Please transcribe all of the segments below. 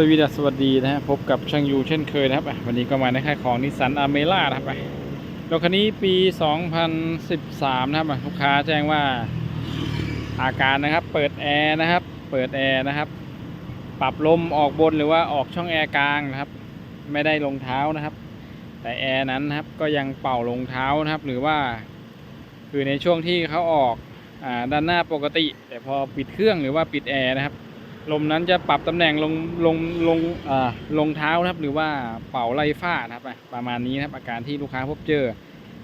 สวีดัสสวัสดีนะฮะพบกับช่างยูเช่นเคยนะครับ วันนี้ก็มาในค่ายของนิสสันอเมร่านะครับรถคันนี้ปี 2013 นะครับลูกค้าแจ้งว่าอาการนะครับ เปิดแอร์นะครับ เปิดแอร์นะครับ ปรับลมออกบนหรือว่าออกช่องแอร์กลางนะครับ ไม่ได้ลงเท้านะครับ แต่แอร์นั้นนะครับก็ยังเป่าลงเท้านะครับ หรือว่า คือในช่วงที่เขาออกอด้านหน้าปกติ แต่พอปิดเครื่องหรือว่าปิดแอร์นะครับ ลมนั้นจะปรับตำแหน่งลงลงลงอ่าลงเท้านะครับ หรือว่าเป่าไล่ฝ้านะครับอะประมาณนี้นะครับอาการที่ลูกค้าพบเจอ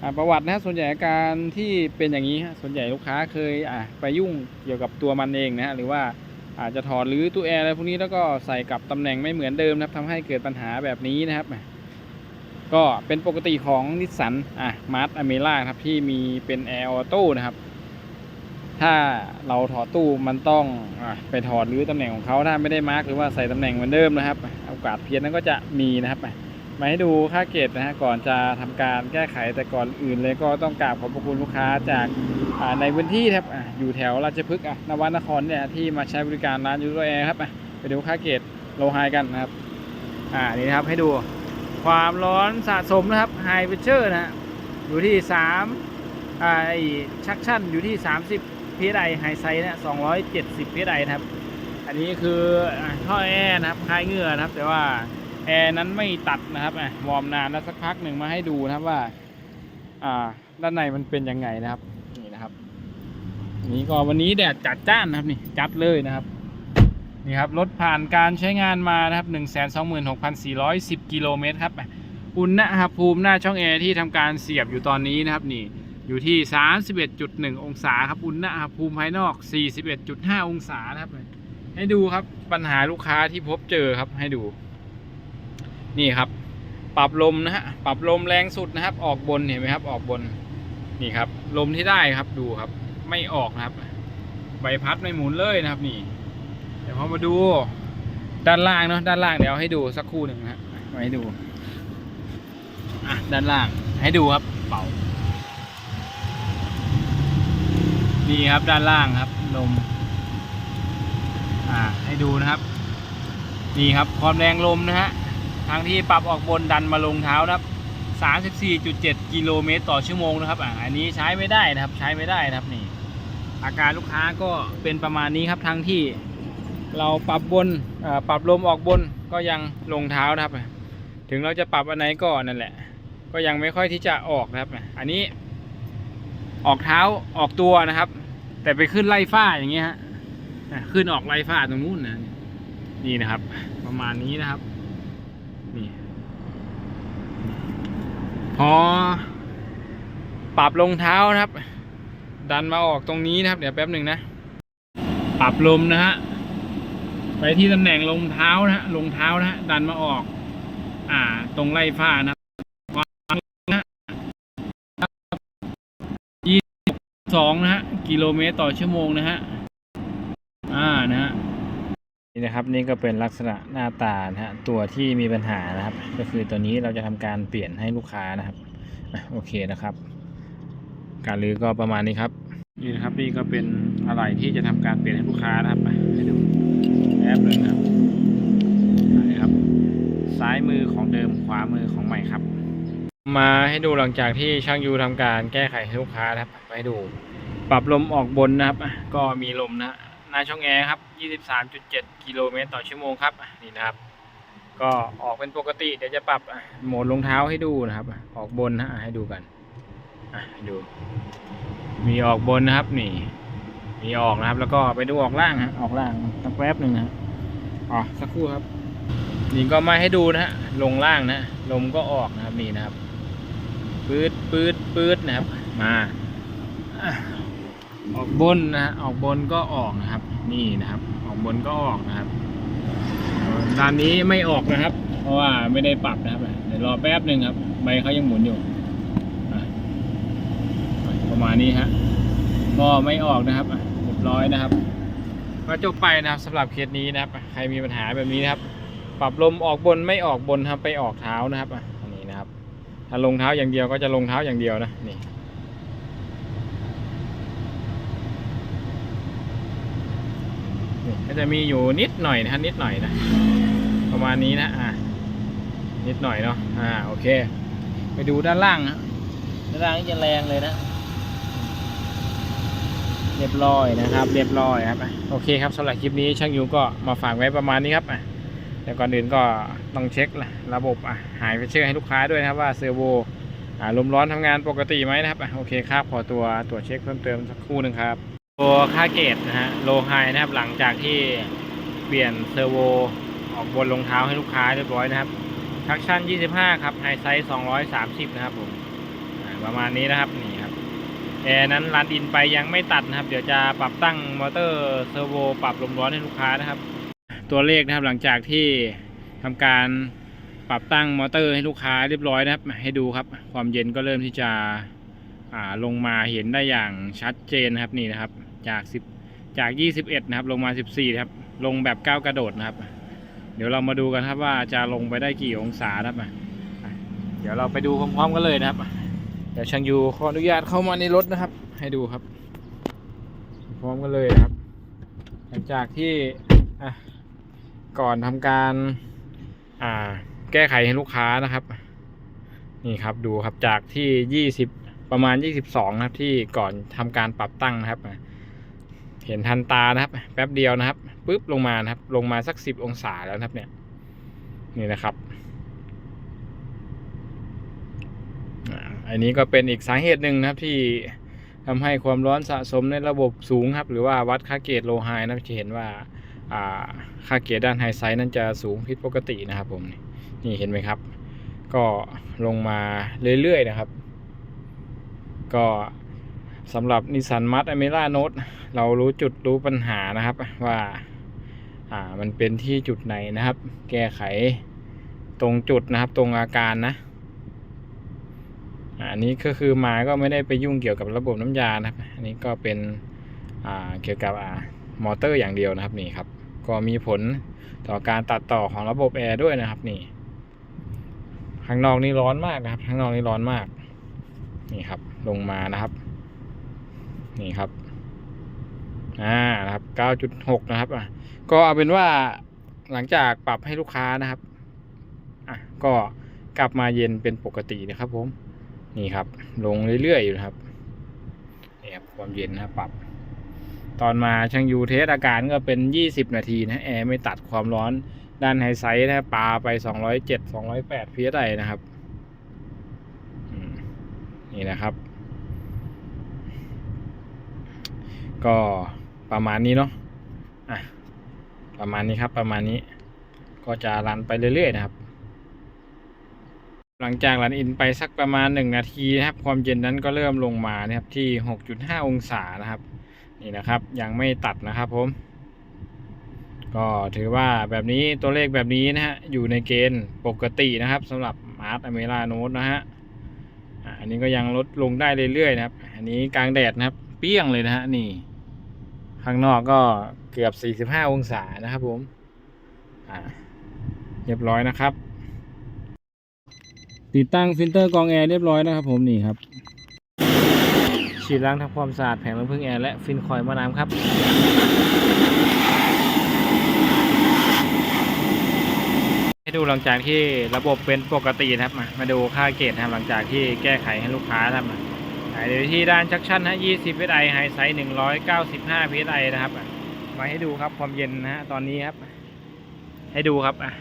อ่าประวัตินะส่วนใหญ่อาการที่เป็นอย่างนี้ฮะส่วนใหญ่ลูกค้าเคยอ่าไปยุ่งเกี่ยวกับตัวมันเองนะฮะหรือว่าอาจจะถอดหรือตู้แอร์อะไรพวกนี้แล้วก็ใส่กลับตำแหน่งไม่เหมือนเดิมนะครับทำให้เกิดปัญหาแบบนี้นะครับอะก็เป็นปกติของนิสสันอะมาร์ทอเมร่าครับที่มีเป็นแอร์ออโต้นะครับ ถ้าเราถอดตู้มันต้องอไปถอดหรือตำแหน่งของเขาถ้าไม่ได้มาร์กหรือว่าใส่ตำแหน่งเหมือนเดิมนะครับโอกาสเพี้ยนนั้นก็จะมีนะครับมาให้ดูค่าเกตนะฮะก่อนจะทำการแก้ไขแต่ก่อนอื่นเลยก็ต้องกราบขอบพระคุณลูกค้าจากในพื้นที่ครับอยู่แถวราชพฤกษ์นวนครเนี่ยที่มาใช้บริการร้านยูโรแอร์ครับไปดูค่าเกตโลไฮกันนะครับอ่านี่นะครับให้ดูความร้อนสะสมนะครับไฮเ e เชอร์นะอยู่ที่3อ่าไอชักชั่นอยู่ที่ 30 PSI ไฮไซส์เนี่ย270 PSI นะครับ อันนี้คือท่อแอร์นะครับคลายเงื่อนะครับ แต่ว่าแอร์นั้นไม่ตัดนะครับวอร์มนานแล้วสักพักหนึ่งมาให้ดูนะครับว่า อ่า ด้านในมันเป็นยังไงนะครับ นี่นะครับนนี้ก็วันนี้แดดจัดจ้านนะครับนี่จัดเลยนะครับนี่ครับรถผ่านการใช้งานมานะครับ 126,410 กิโลเมตรครับอุณหภูมิหน้าช่องแอร์ที่ทำการเสียบอยู่ตอนนี้นะครับนี่ อยู่ที่ 31.1 องศาครับ อุณหภูมิภายนอก 41.5 องศานะครับ ให้ดูครับปัญหาลูกค้าที่พบเจอครับให้ดู นี่ครับ ปรับลมนะฮะ ปรับลมแรงสุดนะครับ ออกบนเห็นไหมครับ ออกบน นี่ครับ ลมที่ได้ครับ ดูครับ ไม่ออกนะครับ ใบพัดไม่หมุนเลยนะครับ นี่ เดี๋ยวพอมาดูด้านล่างเนาะ ด้านล่างเดี๋ยวให้ดูสักครู่หนึ่งนะฮะมาให้ดู อะ ด้านล่าง ให้ดูครับ เป่า นี่ครับด้านล่างครับลมอ่าให้ดูนะครับนี่ครับความแรงลมนะฮะทางที่ปรับออกบนดันมาลงเท้านะครับ34.7 กิโลเมตรต่อชั่วโมงนะครับอ่าอันนี้ใช้ไม่ได้นะครับใช้ไม่ได้นะครับนี่ อาการลูกค้าก็เป็นประมาณนี้ครับทั้งที่เราปรับบนอ่าปรับลมออกบนก็ยังลงเท้านะครับ ถึงเราจะปรับอันไหนก็นั่นแหละ ก็ยังไม่ค่อยที่จะออกนะครับ อันนี้ ออกเท้าออกตัวนะครับ แต่ไปขึ้นไล่ฝ้าอย่างเงี้ยฮะขึ้นออกไล่ฝ้าตรงนู้นนะนี่นะครับ ประมาณนี้นะครับนี่พอปรับลงเท้านะครับ ดันมาออกตรงนี้นะครับ เดี๋ยวแป๊บหนึ่งนะ ปรับลมนะฮะไปที่ตำแหน่งลงเท้านะฮะลงเท้านะฮะดันมาออก อ่า ตรงไล่ฝ้านะ สองนะฮะ กิโลเมตรต่อชั่วโมงนะฮะ อ่านะฮะ นี่นะครับนี่ก็เป็นลักษณะหน้าตานะฮะ ตัวที่มีปัญหานะครับ ก็คือตัวนี้เราจะทำการเปลี่ยนให้ลูกค้านะครับอะโอเคนะครับ การรื้อก็ประมาณนี้ครับ นี่นะครับนี่ก็เป็นอะไรที่จะทำการเปลี่ยนให้ลูกค้านะครับอะให้ดูแอปเลยนะครับนี่ครับซ้ายมือของเดิมขวามือของใหม่ครับ มาให้ดูหลังจากที่ช่างยูทำการแก้ไขให้ลูกค้านะครับมาให้ดู ปรับลมออกบนนะครับ ก็มีลมนะหน้าช่องแอร์ครับ 23.7 กิโลเมตรต่อชั่วโมงครับนี่นะครับ ก็ออกเป็นปกติเดี๋ยวจะปรับโหมดรองเท้าให้ดูนะครับ ออกบนนะให้ดูกันอะให้ดู มีออกบนนะครับ นี่ มีออกนะครับ แล้วก็ไปดูออกล่างฮะออกล่างสักแป๊บหนึ่งนะอ๋อสักครู่ครับ นี่ก็มาให้ดูนะฮะลงล่างนะลมก็ออกนะครับนี่นะครับ ปืดปืดปืดนะครับ มาออกบนนะฮะออกบนก็ออกนะครับ นี่นะครับ ออกบนก็ออกนะครับด้านนี้ไม่ออกนะครับ เพราะว่าไม่ได้ปรับนะครับเดี๋ยวรอแป๊บหนึ่งครับ ใบเขายังหมุนอยู่ประมาณนี้ฮะก็ไม่ออกนะครับเรียบร้อยนะครับก็จบไปนะครับสำหรับเคสนี้นะครับ ใครมีปัญหาแบบนี้นะครับ ปรับลมออกบนไม่ออกบนครับไปออกเท้านะครับอะอันนี้นะครับ ถ้าลงเท้าอย่างเดียวก็จะลงเท้าอย่างเดียวนะนี่ก็จะมีอยู่นิดหน่อยนะนิดหน่อยนะประมาณนี้นะอะนิดหน่อยเนาะอ่าโอเค ไปดูด้านล่างนะด้านล่างจะแรงเลยนะ เรียบร้อยนะครับ เรียบร้อยครับโอเคครับสำหรับคลิปนี้ช่างยูก็มาฝากไว้ประมาณนี้ครับอะ แต่ก่อนอื่นก็ต้องเช็คระบบอะหายไปเชื่อให้ลูกค้าด้วยนะครับว่าเซอร์โวอ่าลมร้อนทำงานปกติไหมนะครับโอเคครับขอตัวตรวจเช็คเพิ่มเติมสักครู่หนึ่งครับตัวค่าเกตนะฮะโลไฮนะครับหลังจากที่เปลี่ยนเซอร์โวออกบนรองเท้าให้ลูกค้าเรียบร้อยนะครับทักชั่น 25 ครับไฮไซส์230 นะครับผมประมาณนี้นะครับนี่ครับแอร์นั้นรันอินไปยังไม่ตัดนะครับ เดี๋ยวจะปรับตั้งมอเตอร์เซอร์โวปรับลมร้อนให้ลูกค้านะครับ ตัวเลขนะครับหลังจากที่ทำการปรับตั้งมอเตอร์ให้ลูกค้าเรียบร้อยนะครับ ให้ดูครับ ความเย็นก็เริ่มที่จะอ่าลงมาเห็นได้อย่างชัดเจนนะครับนี่นะครับ จาก10จาก 21 นะครับ ลงมา 14 ครับ ลงแบบก้าวกระโดดนะครับ เดี๋ยวเรามาดูกันครับว่าจะลงไปได้กี่องศานะครับเดี๋ยวเราไปดูพร้อมๆกันเลยนะครับ เดี๋ยวช่างยูขออนุญาตเข้ามาในรถนะครับ ให้ดูครับ พร้อมกันเลยนะครับ หลังจากที่อะ ก่อนทำการอ่าแก้ไขให้ลูกค้านะครับ นี่ครับดูครับจากที่ 20 ประมาณ 22นะครับที่ก่อนทำการปรับตั้งนะครับ เห็นทันตานะครับ แป๊บเดียวนะครับปุ๊บลงมานะครับ ลงมาสัก 10 องศาแล้วนะครับเนี่ยนี่นะครับอันนี้ก็เป็นอีกสาเหตุหนึ่งนะครับที่ทำให้ความร้อนสะสมในระบบสูงครับ หรือว่าวัดค่าเกจโลไฮนะจะเห็นว่า ค่าเกจด้านไฮไซด์นั้นจะสูงผิดปกตินะครับผมนี่เห็นไหมครับ ก็ลงมาเรื่อยๆนะครับ ก็สำหรับนิสสันมัตอเมร่าโนตเรารู้จุดรู้ปัญหานะครับว่าอ่ามันเป็นที่จุดไหนนะครับ แก้ไขตรงจุดนะครับ ตรงอาการนะอันนี้ก็คือมาก็ไม่ได้ไปยุ่งเกี่ยวกับระบบน้ำยานะครับ อันนี้ก็เป็นอ่าเกี่ยวกับอ่า มอเตอร์อย่างเดียวนะครับนี่ครับ ก็มีผลต่อการตัดต่อของระบบแอร์ด้วยนะครับ นี่ ข้างนอกนี่ร้อนมากนะครับ ข้างนอกนี่ร้อนมาก นี่ครับ ลงมานะครับ นี่ครับอ่านะครับ 9.6 นะครับอะก็เอาเป็นว่าหลังจากปรับให้ลูกค้านะครับอะก็กลับมาเย็นเป็นปกตินะครับผม นี่ครับ ลงเรื่อยๆอยู่นะครับนี่ครับความเย็นนะครับปรับ ตอนมาช่างยูเทสอาการก็เป็น 20 นาทีนะแอร์ไม่ตัดความร้อนด้านไฮไซส์นะครับปลาไป 207 208 psi นะครับนี่นะครับ ก็ประมาณนี้เนาะอะประมาณนี้ครับประมาณนี้ก็จะรันไปเรื่อยๆนะครับ หลังจากรันอินไปสักประมาณ 1 นาทีนะครับ ความเย็นนั้นก็เริ่มลงมานะครับที่ 6.5 องศานะครับ นี่นะครับ ยังไม่ตัดนะครับผม ก็ถือว่าแบบนี้ตัวเลขแบบนี้นะฮะ อยู่ในเกณฑ์ปกตินะครับสำหรับมาร์ตอเมร่าโนตนะฮะอันนี้ก็ยังลดลงได้เรื่อยๆนะครับ อันนี้กลางแดดนะครับ เปี้ยงเลยนะฮะนี่ ข้างนอกก็เกือบ 45 องศานะครับผมอ่าเรียบร้อยนะครับ ติดตั้งฟิลเตอร์กองแอร์เรียบร้อยนะครับผมนี่ครับ ฉีดล้างทำความสะอาดแผงน้ำพึ่งแอร์และฟินคอยล์มะน้ำครับให้ดูหลังจากที่ระบบเป็นปกติครับมามาดูค่าเกจครับหลังจากที่แก้ไขให้ลูกค้าทำมาอ่าเดี๋ยวที่ด้านชักชั่นนะ20 psi ไฮไซส์195 psi นะครับมาให้ดูครับความเย็นนะฮะตอนนี้ครับ ให้ดูครับอะ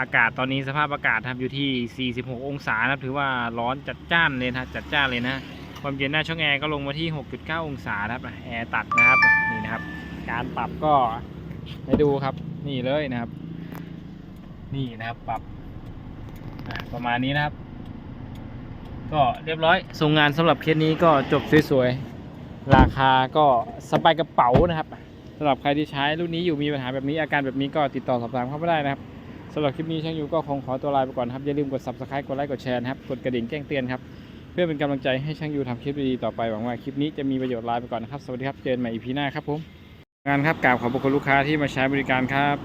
อากาศตอนนี้สภาพอากาศครับอยู่ที่ 46 องศานะครับถือว่าร้อนจัดจ้านเลยนะจัดจ้านเลยนะ ความเย็นหน้าช่องแอร์ก็ลงมาที่ 6.9 องศาครับอะแอร์ตัดนะครับนี่นะครับ การปรับก็ให้ดูครับ นี่เลยนะครับ นี่นะครับปรับประมาณนี้นะครับ ก็เรียบร้อยส่งงานสำหรับเคสนี้ก็จบสวยๆราคาก็สบายกระเป๋านะครับสำหรับใครที่ใช้รุ่นนี้อยู่มีปัญหาแบบนี้อาการแบบนี้ก็ติดต่อสอบถามเข้ามาได้นะครับสำหรับคลิปนี้ช่างยูก็คงขอตัวลาไปก่อนครับอย่าลืมกด subscribe กดไลค์กดแชร์นะครับกดกระดิ่งแจ้งเตือนครับ เพื่อเป็นกำลังใจให้ช่างยูทำคลิปดีๆต่อไปหวังว่าคลิปนี้จะมีประโยชน์ลาไปก่อนนะครับ สวัสดีครับเจอกันใหม่อีพีหน้าครับผมงานครับกราบขอบคุณลูกค้าที่มาใช้บริการครับ